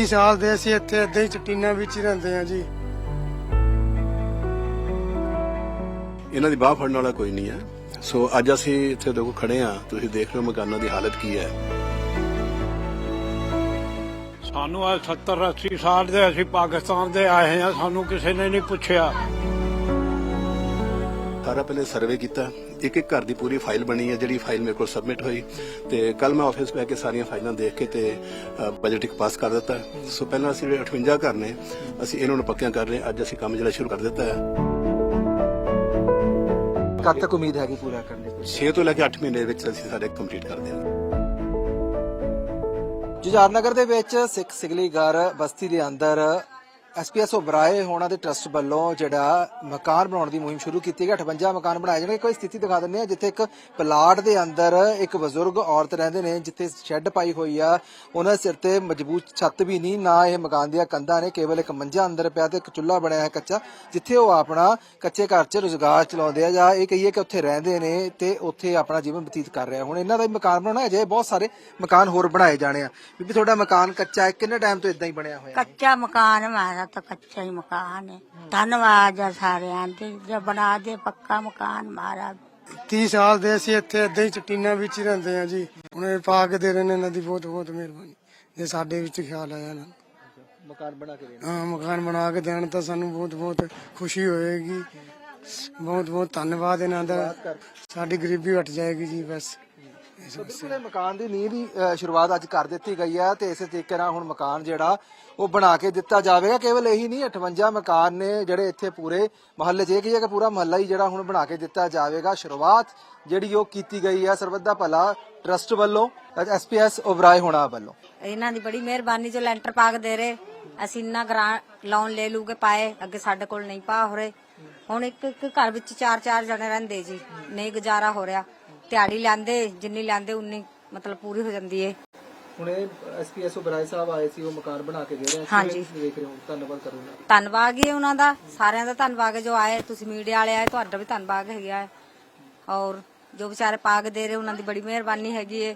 30 ਸਾਲ ਦੇ ਅਸੀਂ ਇੱਥੇ ਏਦਾਂ ਹੀ ਚਟੀਨਾ ਵਿੱਚ ਹੀ ਰਹਿੰਦੇ ਆ ਜੀ। ਇਹਨਾਂ ਦੀ ਬਾਹ ਫੜਨ ਵਾਲਾ ਕੋਈ ਨਹੀਂ ਹੈ। ਸੋ ਅੱਜ ਅਸੀਂ ਇੱਥੇ ਦੇਖੋ ਖੜੇ ਆ ਤੁਸੀਂ ਦੇਖ ਰਹੇ ਹੋ ਮਕਾਨਾਂ ਦੀ ਹਾਲਤ ਕੀ ਹੈ। ਸਾਨੂੰ ਆ 70 80 ਸਾਲ ਦੇ ਅਸੀਂ ਪਾਕਿਸਤਾਨ ਦੇ ਆਏ ਆ ਸਾਨੂੰ ਕਿਸੇ ਨੇ ਨਹੀਂ ਪੁੱਛਿਆ। ਸਾਰਾ ਪਹਿਲੇ ਸਰਵੇ ਕੀਤਾ। ਇੱਕ ਇੱਕ ਘਰ ਦੀ ਪੂਰੀ ਫਾਈਲ ਬਣੀ ਹੈ ਜਿਹੜੀ ਫਾਈਲ ਮੇਰੇ ਕੋਲ ਸਬਮਿਟ ਹੋਈ। ਤੇ ਕੱਲ ਮੈਂ ਆਫਿਸ ਬੈ ਕੇ ਸਾਰੀਆਂ ਫਾਈਲਾਂ ਦੇਖ ਕੇ ਤੇ ਬਜਟ ਇੱਕ ਪਾਸ ਕਰ ਦਿੱਤਾ। ਸੋ ਪਹਿਲਾਂ ਅਸੀਂ ਜਿਹੜੇ 58 ਘਰ ਨੇ ਅਸੀਂ ਇਹਨਾਂ ਨੂੰ ਪੱਕਿਆਂ ਕਰ ਰਹੇ। ਅੱਜ ਅਸੀਂ ਕੰਮ ਜਿਹੜਾ ਸ਼ੁਰੂ ਕਰ ਦਿੱਤਾ ਹੈ। ਕਦ ਤੱਕ ਉਮੀਦ ਹੈਗੀ ਪੂਰਾ ਕਰਨ ਦੀ? 6 ਤੋਂ ਲੈ ਕੇ 8 ਮਹੀਨੇ ਵਿੱਚ ਅਸੀਂ ਸਾਡੇ ਕੰਪਲੀਟ ਕਰ ਦਿਆਂਗੇ। ਜੁਝਾਰ ਨਗਰ ਦੇ ਵਿੱਚ ਸਿੱਖ ਸਿਗਲੀਗਰ ਬਸਤੀ ਦੇ ਅੰਦਰ ਐਸਪੀਐਸ ਓਬਰਾਏ ਹੋਣਾ ਦੇ ਟਰਸਟ ਵੱਲੋਂ ਜਿਹੜਾ ਮਕਾਨ ਬਣਾਉਣ ਦੀ ਮੁਹਿੰਮ ਸ਼ੁਰੂ ਕੀਤੀ ਗਈ 58 ਮਕਾਨ ਬਣਾਏ ਜਾਣਗੇ। ਕੋਈ ਸਥਿਤੀ ਦਿਖਾ ਦਿੰਦੇ ਆ ਜਿੱਥੇ ਇੱਕ ਪਲਾਟ ਦੇ ਅੰਦਰ ਇੱਕ ਬਜ਼ੁਰਗ ਔਰਤ ਰਹਿੰਦੇ ਨੇ, ਜਿੱਥੇ ਸ਼ੈੱਡ ਪਾਈ ਹੋਈ ਆ। ਉਹਨਾਂ ਸਿਰ ਤੇ ਮਜ਼ਬੂਤ ਛੱਤ ਵੀ ਨਹੀਂ, ਨਾ ਇਹ ਮਕਾਨ ਦੀਆਂ ਕੰਧਾਂ ਨੇ, ਕੇਵਲ ਇੱਕ ਮੰਜਾ ਅੰਦਰ ਪਿਆ ਤੇ ਇੱਕ ਚੁੱਲ੍ਹਾ ਬਣਿਆ ਹੈ ਕੱਚਾ, ਜਿੱਥੇ ਉਹ ਆਪਣਾ ਕੱਚੇ ਘਰ 'ਚ ਰੋਜ਼ਗਾਰ ਚਲਾਉਂਦੇ ਆ ਜਾਂ ਇਹ ਕਹੀਏ ਕਿ ਉੱਥੇ ਰਹਿੰਦੇ ਨੇ ਤੇ ਉੱਥੇ ਆਪਣਾ ਜੀਵਨ ਬਤੀਤ ਕਰ ਰਿਹਾ। ਹੁਣ ਇਹਨਾਂ ਦਾ ਵੀ ਮਕਾਨ ਬਣਾਉਣਾ ਅਜੇ ਬਹੁਤ ਸਾਰੇ ਮਕਾਨ ਹੋਰ ਬਣਾਏ ਜਾਣੇ ਆ। ਬੀਬੀ, ਤੁਹਾਡਾ ਮਕਾਨ ਕੱਚਾ ਹੈ, ਕਿੰਨੇ ਟਾਈਮ ਤੋਂ ਇਦਾਂ ਹੀ ਬਣਿਆ ਹੋਇਆ ਕੱਚਾ ਮਕਾਨ ਮਾਰਾ ਤਾਂ ਕੱਚਾ ਹੀ ਮਕਾਨ ਹੈ। ਧੰਨਵਾਦ ਆ ਸਾਰਿਆਂ ਦੇ ਜੇ ਬਣਾ ਦੇ ਪੱਕਾ ਮਕਾਨ ਮਾਰਾ 30 ਸਾਲ ਦੇ ਅਸੀਂ ਇੱਥੇ ਏਦਾਂ ਹੀ ਚਟੀਨਾ ਵਿੱਚ ਹੀ ਰਹਿੰਦੇ ਆ ਜੀ। ਹੁਣ ਇਹ ਪਾ ਕੇ ਦੇ ਰਹੇ ਨੇ ਇਹਨਾਂ ਦੀ ਬਹੁਤ ਬਹੁਤ ਮਿਹਰਬਾਨੀ। ਜੇ ਸਾਡੇ ਵਿੱਚ ਖਿਆਲ ਆਇਆ ਨਾ। ਮਕਾਨ ਬਣਾ ਕੇ ਦੇਣਾ। ਹਾਂ ਮਕਾਨ ਬਣਾ ਕੇ ਦੇਣ ਤਾਂ ਸਾਨੂੰ ਬਹੁਤ ਬਹੁਤ ਖੁਸ਼ੀ ਹੋਏਗੀ। ਬਹੁਤ ਬਹੁਤ ਧੰਨਵਾਦ ਇਹਨਾਂ ਦਾ। ਸਾਡੀ ਗਰੀਬੀ ਹਟ ਜਾਏਗੀ ਜੀ ਬਸ। ਤੁਸੀਂ ਨੇ ਮਕਾਨ ਦੀ ਨੀਂਹ ਦੀ ਅ, ਸ਼ੁਰੂਆਤ ਅੱਜ ਕਰ ਦਿੱਤੀ ਗਈ ਹੈ ਤੇ ਇਸੇ ਤਰੀਕੇ ਨਾਲ ਹੁਣ ਮਕਾਨ ਜਿਹੜਾ ਉਹ ਬਣਾ ਕੇ ਦਿੱਤਾ ਜਾਵੇਗਾ। ਕੇਵਲ ਇਹੀ ਨਹੀਂ 58 ਮਕਾਨ ਨੇ ਜਿਹੜੇ ਇੱਥੇ ਪੂਰੇ ਮਹੱਲੇ 'ਚ ਇਹ ਕੀ ਹੈ ਕਿ ਪੂਰਾ ਮਹੱਲਾ ਹੀ ਜਿਹੜਾ ਹੁਣ ਬਣਾ ਕੇ ਦਿੱਤਾ ਜਾਵੇਗਾ। ਸ਼ੁਰੂਆਤ ਜਿਹੜੀ ਉਹ ਕੀਤੀ ਗਈ ਹੈ ਸਰਬੱਤ ਦਾ ਭਲਾ ਟਰਸਟ ਵੱਲੋਂ ਐਸਪੀਐਸ ਓਬਰਾਏ ਹੋਣਾ ਵੱਲੋਂ। ਇਹਨਾਂ ਦੀ ਬੜੀ ਮਿਹਰਬਾਨੀ ਜੋ ਲੈਂਟਰ ਪਾ ਕੇ ਦੇ ਰਹੇ। ਅਸੀਂ ਇੰਨਾ ਗ੍ਰਾਂਟ ਲੋਨ ਲੈ ਲੂਗੇ ਪਾਏ ਅੱਗੇ ਸਾਡੇ ਕੋਲ ਨਹੀਂ ਪਾ ਹੋ ਰਹੇ। ਹੁਣ ਇੱਕ ਇੱਕ ਘਰ ਵਿੱਚ ਚਾਰ ਚਾਰ ਜਣੇ ਰਹਿੰਦੇ ਜੀ। ਨਹੀਂ ਗੁਜ਼ਾਰਾ ਹੋ ਰਿਹਾ। ਦਿਹਾੜੀ ਲੈਂਦੇ ਜਿੰਨੀ ਲੈਂਦੇ ਉਨੀ ਮਤਲਬ ਪੂਰੀ ਹੋ ਜਾਂਦੀ ਏ। ਹੁਣ ਇਹ ਐਸਪੀਐਸ ਓਬਰਾਏ ਸਾਹਿਬ ਆਏ ਸੀ ਉਹ ਮਕਾਨ ਬਣਾ ਕੇ ਦੇ ਰਹੇ ਹਾਂਜੀ। ਦੇਖ ਰਹੇ ਹੋ ਧੰਨਵਾਦ ਕਰੂੰਗਾ ਧੰਨਵਾਦ ਹੀ ਹੈ ਉਹਨਾਂ ਦਾ। ਸਾਰਿਆਂ ਦਾ ਧੰਨਵਾਦ ਹੈ ਜੋ ਆਏ ਤੁਸੀਂ ਮੀਡੀਆ ਵਾਲੇ ਆਏ ਤੁਹਾਡਾ ਵੀ ਧੰਨਵਾਦ ਹੈਗਾ ਹੈ ਔਰ ਜੋ ਵਿਚਾਰੇ ਪਾ ਕੇ ਦੇ ਰਹੇ ਉਹਨਾਂ ਦੀ ਬੜੀ ਮਿਹਰਬਾਨੀ ਹੈਗੀ ਏ।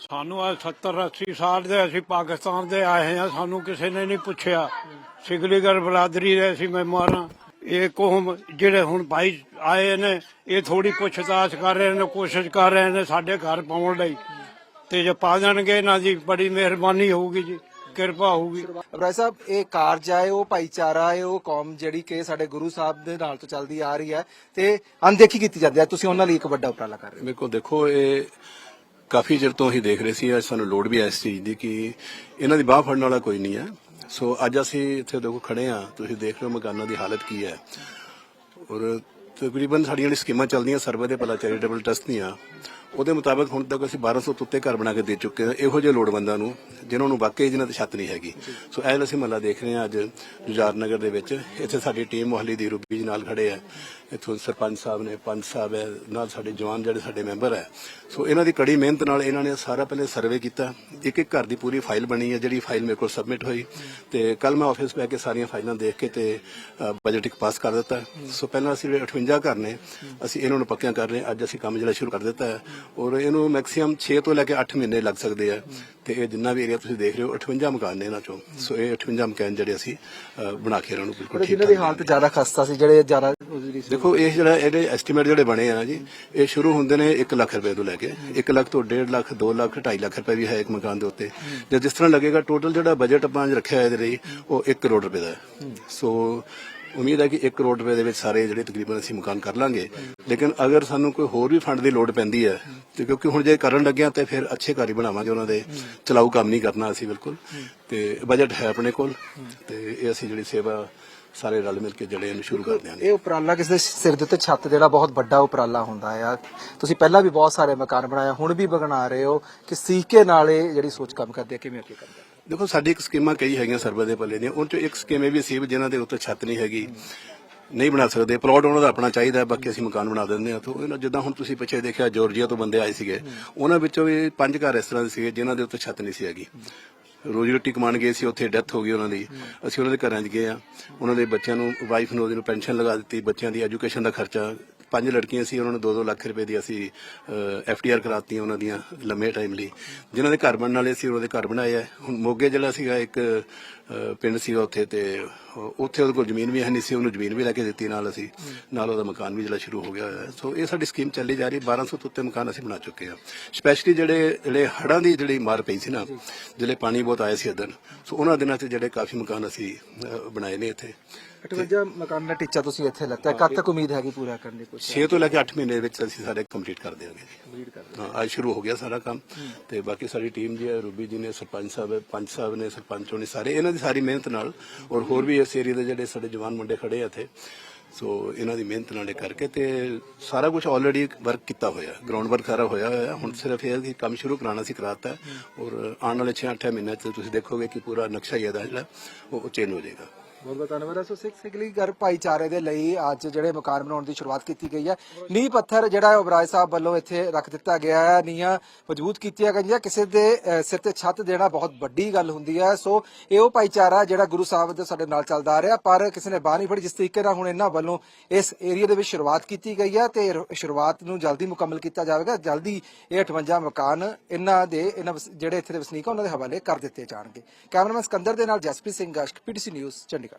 ਸਾਨੂੰ ਆ 70 80 ਸਾਲ ਦੇ ਅਸੀਂ ਪਾਕਿਸਤਾਨ ਦੇ ਆਏ ਆ ਸਾਨੂੰ ਕਿਸੇ ਨੇ ਨਹੀਂ ਪੁੱਛਿਆ। ਸਿਗਲੀਗਰ ਬਰਾਦਰੀ ਦੇ ਅਸੀਂ ਮੈਂਬਰਾਂ ਇਹ ਕੋਹਮ ਜਿਹੜੇ ਹੁਣ ਭਾਈ ਆਏ ਨੇ ਇਹ ਥੋੜੀ ਪੁੱਛਤਾਛ ਕਰ ਰਹੇ ਨੇ ਕੋਸ਼ਿਸ਼ ਕਰ ਰਹੇ ਨੇ ਸਾਡੇ ਘਰ ਪਾਉਣ ਲਈ। ਤੇ ਜੇ ਪਾ ਜਾਣਗੇ ਇਹਨਾਂ ਦੀ ਬੜੀ ਮਿਹਰਬਾਨੀ ਹੋਊਗੀ ਜੀ ਕਿਰਪਾ ਹੋਊਗੀ। ਅਬਰਾਏ ਸਾਹਿਬ ਇਹ ਕਾਰਜ ਹੈ ਉਹ ਭਾਈਚਾਰਾ ਹੈ ਉਹ ਕੌਮ ਜਿਹੜੀ ਕਿ ਸਾਡੇ ਗੁਰੂ ਸਾਹਿਬ ਦੇ ਨਾਲ ਤੋਂ ਚੱਲਦੀ ਆ ਰਹੀ ਹੈ ਤੇ ਅਣਦੇਖੀ ਕੀਤੀ ਜਾਂਦੀ ਹੈ। ਤੁਸੀਂ ਉਹਨਾਂ ਲਈ ਇੱਕ ਵੱਡਾ ਉਪਰਾਲਾ ਕਰ ਰਹੇ ਹੋ। ਮੇਰੇ ਕੋਲ ਦੇਖੋ ਇਹ ਕਾਫੀ ਚਿਰ ਤੋਂ ਹੀ ਦੇਖ ਰਹੇ ਸੀ ਅੱਜ ਸਾਨੂੰ ਲੋੜ ਵੀ ਹੈ ਇਸ ਚੀਜ਼ ਦੀ ਕਿ ਇਹਨਾਂ ਦੀ ਬਾਹ ਫੜਨ ਵਾਲਾ ਕੋਈ ਨਹੀਂ ਹੈ। ਸੋ ਅੱਜ ਅਸੀਂ ਇੱਥੇ ਦੇਖੋ ਖੜੇ ਆ ਤੁਸੀਂ ਦੇਖ ਰਹੇ ਹੋ ਮਕਾਨਾਂ ਦੀ ਹਾਲਤ ਕੀ ਹੈ। ਔਰ ਤਕਰੀਬਨ ਸਾਡੀਆਂ ਜਿਹੜੀ ਸਕੀਮਾਂ ਚੱਲਦੀਆਂ ਸਰਵੇ ਦੇ ਭਲਾ ਚੈਰੀਟੇਬਲ ਟਰਸਟ ਦੀਆਂ ਉਹਦੇ ਮੁਤਾਬਕ ਹੁਣ ਤੱਕ ਅਸੀਂ 1200 ਤੋਂ ਉੱਤੇ ਘਰ ਬਣਾ ਕੇ ਦੇ ਚੁੱਕੇ ਹਾਂ, ਇਹੋ ਜਿਹੇ ਲੋੜਵੰਦਾਂ ਨੂੰ, ਜਿਨ੍ਹਾਂ ਨੂੰ ਵਾਕਈ ਜਿਨ੍ਹਾਂ ਤੇ ਛੱਤ ਨਹੀਂ ਹੈਗੀ। ਸੋ ਐਲ ਅਸੀਂ ਮਹੱਲਾ ਦੇਖ ਰਹੇ ਹਾਂ ਅੱਜ ਜੁਝਾਰ ਨਗਰ ਦੇ ਵਿੱਚ, ਇੱਥੇ ਸਾਡੀ ਟੀਮ ਮੁਹੱਲੀ ਦੀ ਰੂਬੀ ਜੀ ਨਾਲ ਖੜੇ ਹੈ। ਇੱਥੋਂ ਸਰਪੰਚ ਸਾਹਿਬ ਨੇ, ਪੰਚ ਸਾਹਿਬ ਹੈ, ਨਾਲ ਸਾਡੇ ਜਵਾਨ ਜਿਹੜੇ ਸਾਡੇ ਮੈਂਬਰ ਹੈ। ਸੋ ਇਹਨਾਂ ਦੀ ਕੜੀ ਮਿਹਨਤ ਨਾਲ ਇਹਨਾਂ ਨੇ ਸਾਰਾ ਪਹਿਲੇ ਸਰਵੇ ਕੀਤਾ। ਇੱਕ ਇੱਕ ਘਰ ਦੀ ਪੂਰੀ ਫਾਈਲ ਬਣੀ ਹੈ, ਜਿਹੜੀ ਫਾਈਲ ਮੇਰੇ ਕੋਲ ਸਬਮਿਟ ਹੋਈ। ਤੇ ਕੱਲ ਮੈਂ ਆਫਿਸ ਬੈ ਕੇ ਸਾਰੀਆਂ ਫਾਈਲਾਂ ਦੇਖ ਕੇ ਤੇ ਬਜਟ ਇੱਕ ਪਾਸ ਕਰ ਦਿੱਤਾ। ਸੋ ਪਹਿਲਾਂ ਅਸੀਂ ਜਿਹੜੇ 58 ਘਰ ਨੇ, ਅਸੀਂ ਇਹਨਾਂ ਨੂੰ ਪੱਕਿਆਂ ਕਰ ਰਹੇ ਹਾਂ। ਅੱਜ ਅਸੀਂ ਕੰਮ ਜਿਹੜਾ ਸ਼ੁਰੂ ਕਰ ਦਿੱਤਾ ਹੈ। ਔਰ ਇਹਨੂੰ ਮੈਕਸਿਮਮ 6 ਤੋਂ ਲੈ ਕੇ 8 ਮਹੀਨੇ ਲੱਗ ਸਕਦੇ ਆ। ਤੇ ਇਹ ਜਿੰਨਾ ਵੀ ਏਰੀਆ ਤੁਸੀਂ ਦੇਖ ਰਹੇ ਹੋ 58 ਮਕਾਨ ਨੇ ਇਹਨਾਂ ਚੋਂ। ਸੋ ਇਹ 58 ਮਕਾਨ ਜਿਹੜੇ ਅਸੀਂ ਅ, ਬਣਾ ਕੇ ਇਹਨਾਂ ਨੂੰ ਬਿਲਕੁਲ ਠੀਕ ਜਿਨ੍ਹਾਂ ਦੀ ਹਾਲਤ ਜ਼ਿਆਦਾ ਖਸਤਾ ਸੀ ਜਿਹੜੇ ਜ਼ਿਆਦਾ ਸੀ। ਦੇਖੋ ਇਹ ਜਿਹੜਾ ਇਹਦੇ ਐਸਟੀਮੇਟ ਜਿਹੜੇ ਬਣੇ ਆ ਨਾ ਜੀ ਇਹ ਸ਼ੁਰੂ ਹੁੰਦੇ ਨੇ 1 ਲੱਖ ਰੁਪਏ ਤੋਂ ਲੈ ਕੇ 1 ਲੱਖ ਤੋਂ 1.5 ਲੱਖ 2 ਲੱਖ 2.5 ਲੱਖ ਰੁਪਏ ਵੀ ਹੈ ਇੱਕ ਮਕਾਨ ਦੇ ਉੱਤੇ। ਜੇ ਜਿਸ ਤਰ੍ਹਾਂ ਲੱਗੇਗਾ ਟੋਟਲ ਜਿਹੜਾ ਬਜਟ ਆਪਾਂ ਅੱਜ ਰੱਖਿਆ ਇਹਦੇ ਲਈ ਉਹ 1 ਕਰੋੜ ਰੁਪਏ ਦਾ ਹੈ। ਸੋ ਉਮੀਦ ਹੈ ਕਿ 1 ਕਰੋੜ ਰੁਪਏ ਦੇ ਵਿੱਚ ਸਾਰੇ ਜਿਹੜੇ ਤਕਰੀਬਨ ਅਸੀਂ ਮਕਾਨ ਕਰ ਲਾਂਗੇ। ਲੇਕਿਨ ਅਗਰ ਸਾਨੂੰ ਕੋਈ ਹੋਰ ਵੀ ਫੰਡ ਦੀ ਲੋੜ ਪੈਂਦੀ ਹੈ ਤੇ ਕਿਉਂਕਿ ਹੁਣ ਜੇ ਕਰਨ ਲੱਗਿਆ ਤੇ ਫਿਰ ਅੱਛੇ ਘਰ ਹੀ ਬਣਾਵਾਂਗੇ ਉਹਨਾਂ ਦੇ। ਚਲਾਊ ਕੰਮ ਨਹੀਂ ਕਰਨਾ ਅਸੀਂ ਬਿਲਕੁਲ। ਤੇ ਬਜਟ ਹੈ ਆਪਣੇ ਕੋਲ ਤੇ ਇਹ ਅਸੀਂ ਜਿਹੜੀ ਸੇਵਾ ਸਾਰੇ ਰਲ ਮਿਲ ਕੇ ਜਿਹੜੇ ਇਹਨੂੰ ਸ਼ੁਰੂ ਕਰ ਦਿਆਂਗੇ। ਇਹ ਉਪਰਾਲਾ ਕਿਸੇ ਦੇ ਸਿਰ ਦੇ ਉੱਤੇ ਛੱਤ ਜਿਹੜਾ ਬਹੁਤ ਵੱਡਾ ਉਪਰਾਲਾ ਹੁੰਦਾ ਆ। ਤੁਸੀਂ ਪਹਿਲਾਂ ਵੀ ਬਹੁਤ ਸਾਰੇ ਮਕਾਨ ਬਣਾਏ ਹੁਣ ਵੀ ਬਣਾ ਰਹੇ ਹੋ। ਕਿ ਸੀਕੇ ਨਾਲ ਇਹ ਜਿਹੜੀ ਸੋਚ ਕੰਮ ਕਰਦੀ ਹੈ ਕਿਵੇਂ ਅੱਗੇ ਕਰਦਾ ਦੇਖੋ, ਸਾਡੀ ਇੱਕ ਸਕੀਮਾਂ ਕਈ ਹੈਗੀਆਂ ਸਰਵੇ ਦੇ ਪੱਲੇ ਦੀਆਂ। ਉਹਨਾਂ ਚੋਂ ਇੱਕ ਸਕੀਮ ਇਹ ਵੀ ਸੀ ਵੀ ਜਿਨ੍ਹਾਂ ਦੇ ਉੱਤੇ ਛੱਤ ਨਹੀਂ ਹੈਗੀ, ਨਹੀਂ ਬਣਾ ਸਕਦੇ। ਪਲਾਟ ਉਹਨਾਂ ਦਾ ਆਪਣਾ ਚਾਹੀਦਾ, ਬਾਕੀ ਅਸੀਂ ਮਕਾਨ ਬਣਾ ਦਿੰਦੇ ਹਾਂ। ਤੋਂ ਇਹਨਾਂ, ਜਿੱਦਾਂ ਹੁਣ ਤੁਸੀਂ ਪਿੱਛੇ ਦੇਖਿਆ, ਜਾਰਜੀਆ ਤੋਂ ਬੰਦੇ ਆਏ ਸੀਗੇ। ਉਹਨਾਂ ਵਿੱਚੋਂ ਵੀ ਪੰਜ ਘਰ ਇਸ ਤਰ੍ਹਾਂ ਦੇ ਸੀਗੇ ਜਿਨ੍ਹਾਂ ਦੇ ਉੱਤੇ ਛੱਤ ਨਹੀਂ ਸੀ ਹੈਗੀ। ਰੋਜੀ ਰੋਟੀ ਕਮਾਣ ਗਏ ਸੀ, ਉੱਥੇ ਡੈਥ ਹੋ ਗਈ ਉਹਨਾਂ ਦੀ। ਅਸੀਂ ਉਹਨਾਂ ਦੇ ਘਰਾਂ 'ਚ ਗਏ ਆ ਉਹਨਾਂ ਦੇ ਬੱਚਿਆਂ ਨੂੰ ਵਾਈਫ ਨੂੰ ਉਹਦੇ ਨੂੰ ਪੈਨਸ਼ਨ ਲਗਾ ਦਿੱਤੀ। ਬੱਚਿਆਂ ਦੀ ਐਜੂਕੇਸ਼ਨ ਦਾ ਖਰਚਾ ਪੰਜ ਲੜਕੀਆਂ ਸੀ ਉਹਨਾਂ ਨੂੰ 2-2 ਲੱਖ ਰੁਪਏ ਦੀ ਅਸੀਂ ਐਫਡੀਆਰ ਕਰਾਤੀਆਂ ਉਹਨਾਂ ਦੀਆਂ ਲੰਮੇ ਟਾਈਮ ਲਈ। ਜਿਨ੍ਹਾਂ ਦੇ ਘਰ ਬਣਨ ਵਾਲੇ ਸੀ ਉਹਨਾਂ ਦੇ ਘਰ ਬਣਾਏ ਆ। ਹੁਣ ਮੋਗੇ ਜਿਹੜਾ ਸੀਗਾ ਇੱਕ ਪਿੰਡ ਸੀਗਾ ਉੱਥੇ ਤੇ ਉੱਥੇ ਉਹਦੇ ਕੋਲ ਜ਼ਮੀਨ ਵੀ ਹੈ ਨਹੀਂ ਸੀ ਉਹਨੂੰ ਜ਼ਮੀਨ ਵੀ ਲੈ ਕੇ ਦਿੱਤੀ ਨਾਲ ਅਸੀਂ। ਨਾਲ ਉਹਦਾ ਮਕਾਨ ਵੀ ਜਿਹੜਾ ਸ਼ੁਰੂ ਹੋ ਗਿਆ ਹੋਇਆ। ਸੋ ਇਹ ਸਾਡੀ ਸਕੀਮ ਚੱਲੀ ਜਾ ਰਹੀ 1200 ਤੋਂ ਉੱਤੇ ਮਕਾਨ ਅਸੀਂ ਬਣਾ ਚੁੱਕੇ ਹਾਂ ਸਪੈਸ਼ਲੀ ਜਿਹੜੇ ਜਿਹੜੇ ਹੜ੍ਹਾਂ ਦੀ ਜਿਹੜੀ ਮਾਰ ਪਈ ਸੀ ਨਾ ਜਿਹੜੇ ਪਾਣੀ ਬਹੁਤ ਆਇਆ ਸੀ ਅਦਨ ਸੋ ਉਹਨਾਂ ਦਿਨਾਂ 'ਚ ਜਿਹੜੇ ਕਾਫੀ ਮਕਾਨ ਅਸੀਂ ਬਣਾਏ ਨੇ ਇੱਥੇ। 58 ਮਕਾਨ ਦਾ ਟੀਚਾ ਤੁਸੀਂ ਇੱਥੇ ਲੱਤਾ ਕਦ ਤੱਕ ਉਮੀਦ ਹੈਗੀ ਪੂਰਾ ਕਰਨ ਦੀ ਕੁਛ 6 ਤੋਂ ਲੈ ਕੇ 8 ਮਹੀਨੇ ਦੇ ਵਿੱਚ ਅਸੀਂ ਸਾਰੇ ਕੰਪਲੀਟ ਕਰ ਦਿਆਂਗੇ। ਜੀ ਹਾਂ ਅੱਜ ਸ਼ੁਰੂ ਹੋ ਗਿਆ ਸਾਰਾ ਕੰਮ ਤੇ ਬਾਕੀ ਸਾਡੀ ਟੀਮ ਜੀ ਹੈ ਰੂਬੀ ਜੀ ਨੇ ਸਰਪੰਚ ਸਾਹਿਬ ਪੰਚ ਸਾਹਿਬ ਨੇ ਸਰਪੰਚੋਂ ਨੇ ਸਾਰੇ ਇਹਨਾਂ ਦੀ ਸਾਰੀ ਮਿਹਨਤ ਨਾਲ ਔਰ ਹੋਰ ਵੀ ਇਸ ਏਰੀਆ ਦੇ ਜਿਹੜੇ ਸਾਡੇ ਜਵਾਨ ਮੁੰਡੇ ਖੜੇ ਆ ਇੱਥੇ ਸੋ ਇਹਨਾਂ ਦੀ ਮਿਹਨਤ ਨਾਲ ਕਰਕੇ ਤੇ ਸਾਰਾ ਕੁਝ ਆਲਰੇਡੀ ਵਰਕ ਕੀਤਾ ਹੋਇਆ ਗਰਾਊਂਡ ਵਰਕ ਸਾਰਾ ਹੋਇਆ ਹੋਇਆ। ਹੁਣ ਸਿਰਫ ਇਹ ਕਿ ਕੰਮ ਸ਼ੁਰੂ ਕਰਾਉਣਾ ਸੀ ਕਰਾਤਾ ਔਰ ਆਉਣ ਵਾਲੇ 6-8 ਮਹੀਨਿਆਂ 'ਚ ਤੁਸੀਂ ਦੇਖੋਗੇ ਕਿ ਪੂਰਾ ਨਕਸ਼ਾ ਇਹਦਾ ਜਿਹੜਾ ਉਹ ਚੇਂਜ ਹੋ ਜਾਏਗਾ। ਬਹੁਤ ਬਹੁਤ ਧੰਨਵਾਦ। ਹੈ। ਸੋ ਸਿੱਖ ਸਿਗਲੀ ਘਰ ਭਾਈਚਾਰੇ ਦੇ ਲਈ ਅੱਜ ਜਿਹੜੇ ਮਕਾਨ ਬਣਾਉਣ ਦੀ ਸ਼ੁਰੂਆਤ ਕੀਤੀ ਗਈ ਹੈ। ਨੀਂਹ ਪੱਥਰ ਜਿਹੜਾ ਹੈ ਉਬਰਾਏ ਸਾਹਿਬ ਵੱਲੋਂ ਇੱਥੇ ਰੱਖ ਦਿੱਤਾ ਗਿਆ ਹੈ। ਨੀਹਾਂ ਮਜ਼ਬੂਤ ਕੀਤੀਆਂ ਗਈਆਂ। ਕਿਸੇ ਦੇ ਅਹ, ਸਿਰ ਤੇ ਛੱਤ ਦੇਣਾ ਬਹੁਤ ਵੱਡੀ ਗੱਲ ਹੁੰਦੀ ਹੈ। ਸੋ ਇਹ ਉਹ ਭਾਈਚਾਰਾ ਜਿਹੜਾ ਗੁਰੂ ਸਾਹਿਬ ਦੇ ਸਾਡੇ ਨਾਲ ਚੱਲਦਾ ਆ ਰਿਹਾ ਪਰ ਕਿਸੇ ਨੇ ਬਾਹ ਨਹੀਂ ਫੜੀ। ਜਿਸ ਤਰੀਕੇ ਨਾਲ ਹੁਣ ਇਹਨਾਂ ਵੱਲੋਂ ਇਸ ਏਰੀਆ ਦੇ ਵਿੱਚ ਸ਼ੁਰੂਆਤ ਕੀਤੀ ਗਈ ਹੈ ਤੇ ਰ- ਸ਼ੁਰੂਆਤ ਨੂੰ ਜਲਦੀ ਮੁਕੰਮਲ ਕੀਤਾ ਜਾਵੇਗਾ। ਜਲਦੀ ਇਹ 58 ਮਕਾਨ ਇਹਨਾਂ ਦੇ ਇਹਨਾਂ ਵਸ- ਜਿਹੜੇ ਇੱਥੇ ਦੇ ਵਸਨੀਕ ਆ ਉਹਨਾਂ ਦੇ ਹਵਾਲੇ ਕਰ ਦਿੱਤੇ ਜਾਣਗੇ। ਕੈਮਰਾਮੈਨ ਸਕੰਦਰ ਦੇ ਨਾਲ ਜਸਪ੍ਰੀਤ ਸਿੰਘ ਗਸ਼ਟ ਪੀਟੀਸੀ ਨਿਊਜ਼ ਚੰਡੀਗੜ੍ਹ।